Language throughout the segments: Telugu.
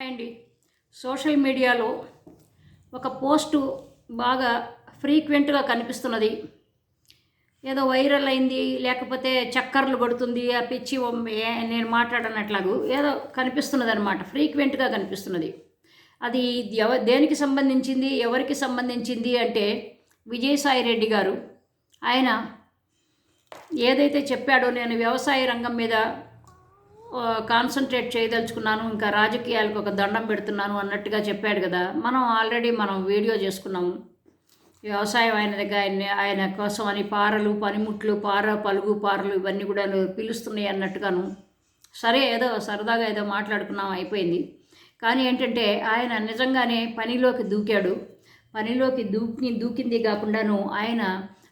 అండి. సోషల్ మీడియాలో ఒక పోస్టు బాగా ఫ్రీక్వెంట్గా కనిపిస్తున్నది. ఏదో వైరల్ అయింది లేకపోతే చక్కర్లు పడుతుంది ఆ పిచ్చి నేను మాట్లాడనట్లాగు ఏదో కనిపిస్తున్నది అనమాట ఫ్రీక్వెంట్గా కనిపిస్తున్నది. అది ఎవ దేనికి సంబంధించింది ఎవరికి సంబంధించింది అంటే విజయసాయి రెడ్డి గారు. ఆయన ఏదైతే చెప్పాడో నేను వ్యవసాయ రంగం మీద కాన్సన్ట్రేట్ చేయదలుచుకున్నాను ఇంకా రాజకీయాలకు ఒక దండం పెడుతున్నాను అన్నట్టుగా చెప్పాడు కదా. మనం ఆల్రెడీ మనం వీడియో చేసుకున్నాము వ్యవసాయం ఆయన దగ్గర ఆయన ఆయన కోసం అని పారలు పనిముట్లు పార పలుగు పారలు ఇవన్నీ కూడా పిలుస్తున్నాయి అన్నట్టుగాను. సరే ఏదో సరదాగా ఏదో మాట్లాడుకున్నాం అయిపోయింది. కానీ ఏంటంటే ఆయన నిజంగానే పనిలోకి దూకాడు. పనిలోకి దూకి దూకింది కాకుండాను ఆయన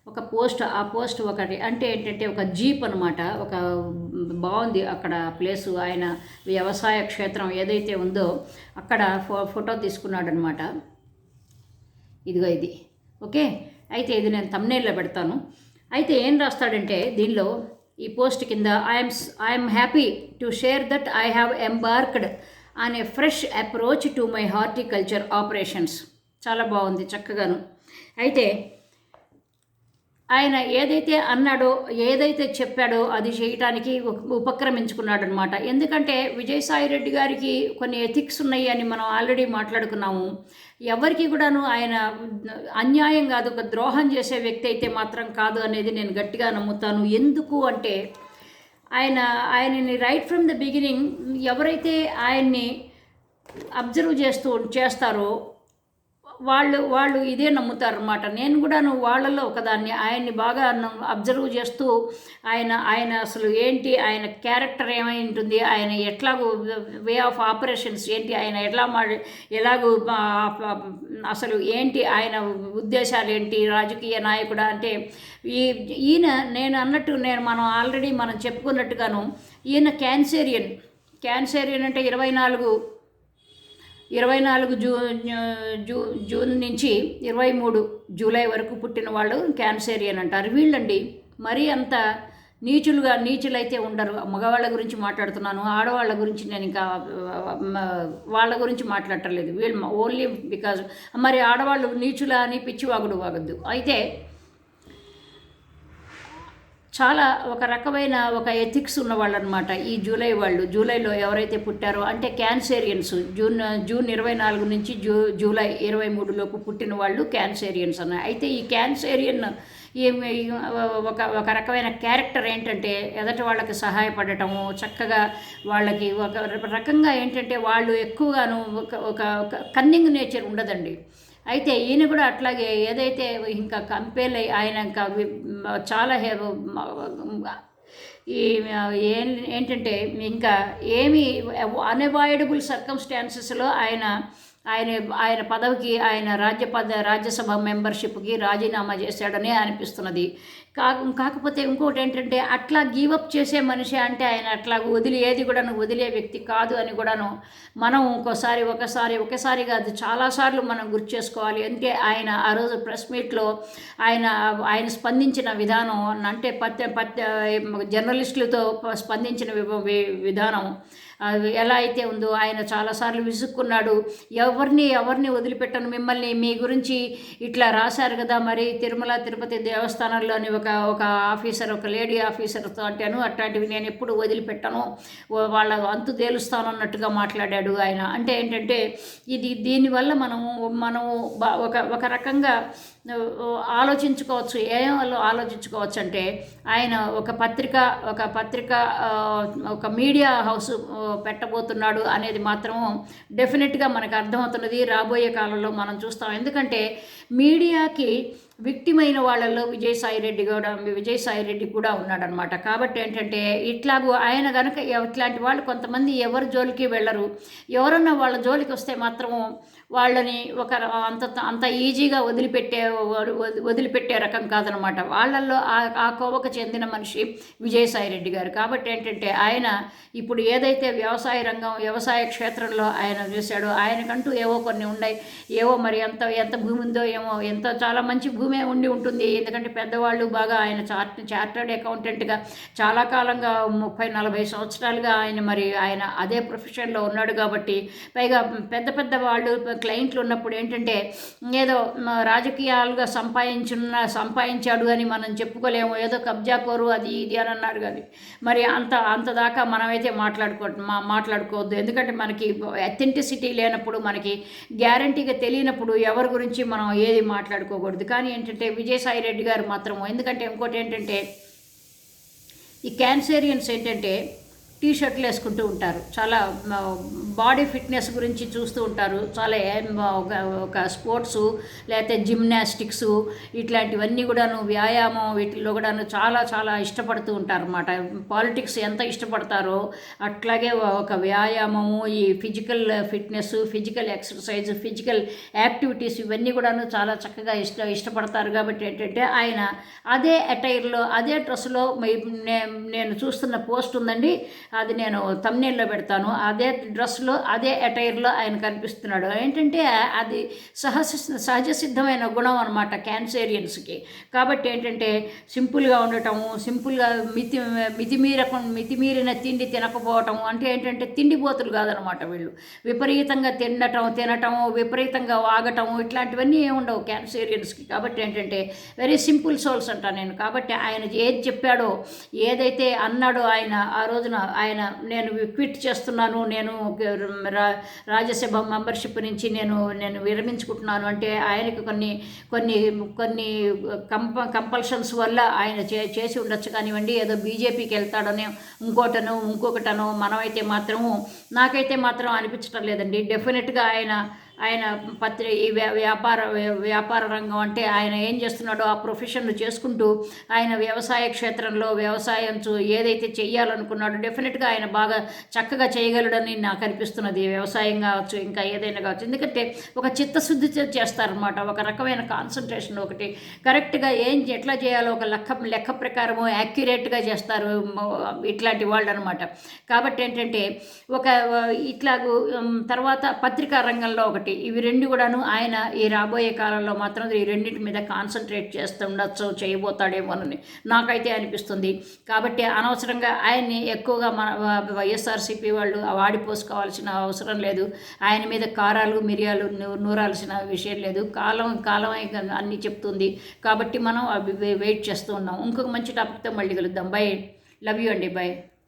ఒక పోస్ట్ ఆ పోస్ట్ ఒకటి అంటే ఏంటంటే ఒక జీప్ అనమాట ఒక బాగుంది అక్కడ ప్లేసు. ఆయన వ్యవసాయ క్షేత్రం ఏదైతే ఉందో అక్కడ ఫో ఫోటో తీసుకున్నాడు అనమాట ఇదిగో ఇది. ఓకే? అయితే ఇది నేను తమ్నేల్లో పెడతాను. అయితే ఏం రాస్తాడంటే దీనిలో ఈ పోస్ట్ కింద I'm I'm happy to share that I have embarked on a fresh approach to my horticulture operations చాలా బాగుంది చక్కగాను. అయితే ఆయన ఏదైతే అన్నాడో ఏదైతే చెప్పాడో అది చేయటానికి ఉపక్రమించుకున్నాడు అనమాట ఎందుకంటే విజయసాయి రెడ్డి గారికి కొన్ని ఎథిక్స్ ఉన్నాయి అని మనం ఆల్రెడీ మాట్లాడుకున్నాము. ఎవరికి కూడాను ఆయన అన్యాయం కాదు ఒక ద్రోహం చేసే వ్యక్తి అయితే మాత్రం కాదు అనేది నేను గట్టిగా నమ్ముతాను. ఎందుకు అంటే ఆయన ఆయనని రైట్ ఫ్రమ్ ద బిగినింగ్ ఎవరైతే ఆయన్ని అబ్జర్వ్ చేస్తూ చేస్తారో వాళ్ళు వాళ్ళు ఇదే నమ్ముతారనమాట నేను కూడాను వాళ్ళల్లో ఒకదాన్ని ఆయన్ని బాగా అబ్జర్వ్ చేస్తూ ఆయన ఆయన అసలు ఏంటి ఆయన క్యారెక్టర్ ఏమై ఉంటుంది ఆయన ఎట్లాగో వే ఆఫ్ ఆపరేషన్స్ ఏంటి ఆయన ఎట్లా మా ఎలాగో అసలు ఏంటి ఆయన ఉద్దేశాలు ఏంటి రాజకీయ నాయకుడు అంటే ఈ ఈయన నేను అన్నట్టు నేను మనం ఆల్రెడీ మనం చెప్పుకున్నట్టుగాను ఈయన క్యాన్సేరియన్. క్యాన్సేరియన్ అంటే ఇరవై నాలుగు ఇరవై నాలుగు జూ జూ జూన్ నుంచి ఇరవై మూడు జూలై వరకు పుట్టిన వాళ్ళు క్యాన్సేరియన్ అంటారు. వీళ్ళండి మరీ అంత నీచులుగా నీచులైతే ఉండరు. మగవాళ్ళ గురించి మాట్లాడుతున్నాను ఆడవాళ్ళ గురించి నేను ఇంకా వాళ్ళ గురించి మాట్లాడటం లేదు. వీళ్ళు ఓన్లీ బికాజ్ మరి ఆడవాళ్ళు నీచులా అని పిచ్చివాగుడు వాగద్దు. అయితే చాలా ఒక రకమైన ఒక ఎథిక్స్ ఉన్నవాళ్ళు అనమాట ఈ జూలై వాళ్ళు. జూలైలో ఎవరైతే పుట్టారో అంటే క్యాన్సేరియన్స్ జూన్ జూన్ ఇరవై నాలుగు నుంచి జూ జూలై ఇరవై మూడులోపు పుట్టిన వాళ్ళు క్యాన్సేరియన్స్ అన్న. అయితే ఈ క్యాన్సేరియన్ ఏమి ఒక ఒక రకమైన క్యారెక్టర్ ఏంటంటే ఎదటి వాళ్ళకి సహాయపడటము చక్కగా వాళ్ళకి ఒక రకంగా ఏంటంటే వాళ్ళు ఎక్కువగాను ఒక ఒక కన్నింగ్ నేచర్ ఉండదండి. అయితే ఈయన కూడా అట్లాగే ఏదైతే ఇంకా కంపెనీ ఆయన ఇంకా చాలా హే- ఈ ఏం ఏంటంటే ఇంకా ఏమి అన్అవాయిడబుల్ సర్కమ్స్టాన్సెస్లో ఆయన ఆయన ఆయన పదవికి ఆయన రాజ్య పద రాజ్యసభ మెంబర్షిప్కి రాజీనామా చేశాడని అనిపిస్తున్నది. కా కాకపోతే ఇంకోటి ఏంటంటే అట్లా గీవప్ చేసే మనిషి అంటే ఆయన అట్లా వదిలి ఏది కూడాను వదిలే వ్యక్తి కాదు అని కూడాను మనం ఇంకోసారి ఒకసారి ఒకసారి కాదు చాలాసార్లు మనం గుర్తు చేసుకోవాలి. అంటే ఆయన ఆ రోజు ప్రెస్ మీట్లో ఆయన ఆయన స్పందించిన విధానం అంటే పత్య పత్య జర్నలిస్టులతో స్పందించిన విధానం ఎలా అయితే ఉందో ఆయన చాలాసార్లు విసుక్కున్నాడు. ఎవరిని ఎవరిని వదిలిపెట్టను? మిమ్మల్ని మీ గురించి ఇట్లా రాశారు కదా మరి తిరుమల తిరుపతి దేవస్థానంలోని ఒక ఒక ఆఫీసర్ ఒక లేడీ ఆఫీసర్తో అంటాను. అట్లాంటివి నేను ఎప్పుడు వదిలిపెట్టను. వాళ్ళ అంతు తేలుస్తాను అన్నట్టుగా మాట్లాడాడు ఆయన. అంటే ఏంటంటే ఇది దీనివల్ల మనము మనము ఒక ఒక రకంగా ఆలోచించుకోవచ్చు ఏం ఆలోచించుకోవచ్చు అంటే ఆయన ఒక పత్రిక ఒక పత్రిక ఒక మీడియా హౌస్ పెట్టబోతున్నాడు అనేది మాత్రం డెఫినెట్గా మనకు అర్థమవుతున్నది రాబోయే కాలంలో మనం చూస్తాం. ఎందుకంటే మీడియాకి విక్టిమైన వాళ్ళల్లో విజయసాయి రెడ్డి కూడా విజయసాయి రెడ్డి కూడా ఉన్నాడనమాట కాబట్టి ఏంటంటే ఇట్లాగూ ఆయన కనుక ఇట్లాంటి వాళ్ళు కొంతమంది ఎవరి జోలికి వెళ్ళరు. ఎవరన్నా వాళ్ళ జోలికి వస్తే మాత్రము వాళ్ళని ఒక అంత అంత ఈజీగా వదిలిపెట్టే వదిలిపెట్టే రకం కాదనమాట వాళ్ళల్లో ఆ- ఆ కోవకు చెందిన మనిషి విజయసాయి రెడ్డి గారు. కాబట్టి ఏంటంటే ఆయన ఇప్పుడు ఏదైతే వ్యవసాయ రంగం వ్యవసాయ క్షేత్రంలో ఆయన చేశాడో ఆయనకంటూ ఏవో కొన్ని ఉన్నాయి ఏవో మరి ఎంత ఎంత భూమి ఉందో ఏమో ఎంత చాలా మంచి భూమి అనుభవమే ఉండి ఉంటుంది. ఎందుకంటే పెద్దవాళ్ళు బాగా ఆయన చార్ట్ చార్టర్డ్ అకౌంటెంట్గా చాలా కాలంగా ముప్పై నలభై సంవత్సరాలుగా ఆయన మరి ఆయన అదే ప్రొఫెషన్లో ఉన్నాడు కాబట్టి పైగా పెద్ద పెద్ద వాళ్ళు క్లయింట్లు ఉన్నప్పుడు ఏంటంటే ఏదో రాజకీయాలుగా సంపాదించున్న సంపాదించాడు అని మనం చెప్పుకోలేము. ఏదో కబ్జా కోరు అది ఇది అని అన్నారు కానీ మరి అంత అంత దాకా మనమైతే మాట్లాడుకో మా మాట్లాడుకోవద్దు. ఎందుకంటే మనకి అథెంటిసిటీ లేనప్పుడు మనకి గ్యారంటీగా తెలియనప్పుడు ఎవరి గురించి మనం ఏది మాట్లాడుకోకూడదు. కానీ ఏంటంటే విజయసాయి రెడ్డి గారు మాత్రం ఎందుకంటే ఇంకోటి ఏంటంటే ఈ క్యాన్సేరియన్స్ ఏంటంటే టీ షర్ట్లు వేసుకుంటూ ఉంటారు. చాలా బాడీ ఫిట్నెస్ గురించి చూస్తూ ఉంటారు. చాలా ఒక ఒక స్పోర్ట్స్ లేకపోతే జిమ్నాస్టిక్స్ ఇట్లాంటివన్నీ కూడాను వ్యాయామం వీటిల్లో కూడాను చాలా చాలా ఇష్టపడుతూ ఉంటారు అన్నమాట పాలిటిక్స్ ఎంత ఇష్టపడతారో అట్లాగే ఒక వ్యాయామము ఈ physical fitness physical exercise physical activities ఇవన్నీ కూడాను చాలా చక్కగా ఇష్ట ఇష్టపడతారు కాబట్టి ఏంటంటే ఆయన అదే అటైర్లో అదే డ్రెస్సులో నేను చూస్తున్న పోస్ట్ ఉందండి. అది నేను తమ్నేల్లో పెడతాను. అదే డ్రెస్లో అదే అటైర్లో ఆయన కనిపిస్తున్నాడు. ఏంటంటే అది సహజ సహజ సిద్ధమైన గుణం అనమాట క్యాన్సేరియన్స్కి కాబట్టి ఏంటంటే సింపుల్గా ఉండటము సింపుల్గా మితి మితిమీరక మితిమీరిన తిండి తినకపోవటం అంటే ఏంటంటే తిండిపోతులు కాదనమాట వీళ్ళు. విపరీతంగా తినటం తినటం విపరీతంగా వాగటం ఇట్లాంటివన్నీ ఏమి ఉండవు క్యాన్సేరియన్స్కి కాబట్టి ఏంటంటే వెరీ సింపుల్ సోల్స్ అంట నేను. కాబట్టి ఆయన ఏది చెప్పాడో ఏదైతే అన్నాడో ఆయన ఆ రోజున ఆయన ఆయన నేను క్విట్ చేస్తున్నాను నేను రా రాజ్యసభ మెంబర్షిప్ నుంచి నేను నేను విరమించుకుంటున్నాను అంటే ఆయనకు కొన్ని కొన్ని కొన్ని కంప కంపల్షన్స్ వల్ల ఆయన చే చేసి ఉండొచ్చు కానివ్వండి ఏదో బీజేపీకి వెళ్తాడనో ఇంకోటనో ఇంకొకటనో మనమైతే మాత్రము నాకైతే మాత్రం అనిపించడం లేదండి. డెఫినెట్గా ఆయన ఆయన పత్రి ఈ వ్యా- వ్యాపార వ్యాపార రంగం అంటే ఆయన ఏం చేస్తున్నాడో ఆ ప్రొఫెషన్ చేసుకుంటూ ఆయన వ్యవసాయ క్షేత్రంలో వ్యవసాయం చూ- ఏదైతే చేయాలనుకున్నాడో డెఫినెట్గా ఆయన బాగా చక్కగా చేయగలడని నాకు అనిపిస్తున్నది. వ్యవసాయం కావచ్చు ఇంకా ఏదైనా కావచ్చు. ఎందుకంటే ఒక చిత్తశుద్ధి చేస్తారనమాట ఒక రకమైన కాన్సన్ట్రేషన్ ఒకటి. కరెక్ట్గా ఏం ఎట్లా చేయాలో ఒక లెక్క లెక్క ప్రకారము యాక్యురేట్గా చేస్తారు ఇట్లాంటి వాళ్ళు అనమాట కాబట్టి ఏంటంటే ఒక ఇట్లాగూ తర్వాత పత్రికా రంగంలో ఒకటి ఇవి రెండు కూడాను ఆయన ఈ రాబోయే కాలంలో మాత్రం ఈ రెండింటి మీద కాన్సన్ట్రేట్ చేస్తుండొచ్చు చేయబోతాడేమోనని నాకైతే అనిపిస్తుంది. కాబట్టి అనవసరంగా ఆయన్ని ఎక్కువగా మన వైఎస్ఆర్సీపీ వాళ్ళు వాడిపోసుకోవాల్సిన అవసరం లేదు. ఆయన మీద కారాలు మిరియాలు నూరాల్సిన విషయం లేదు. కాలం కాలమై అన్నీ చెప్తుంది. కాబట్టి మనం అవి వెయిట్ చేస్తూ ఉన్నాం. ఇంకొక మంచి టాపిక్తో మళ్ళీ కలుద్దాం. బై. లవ్ యూ అండి. బై.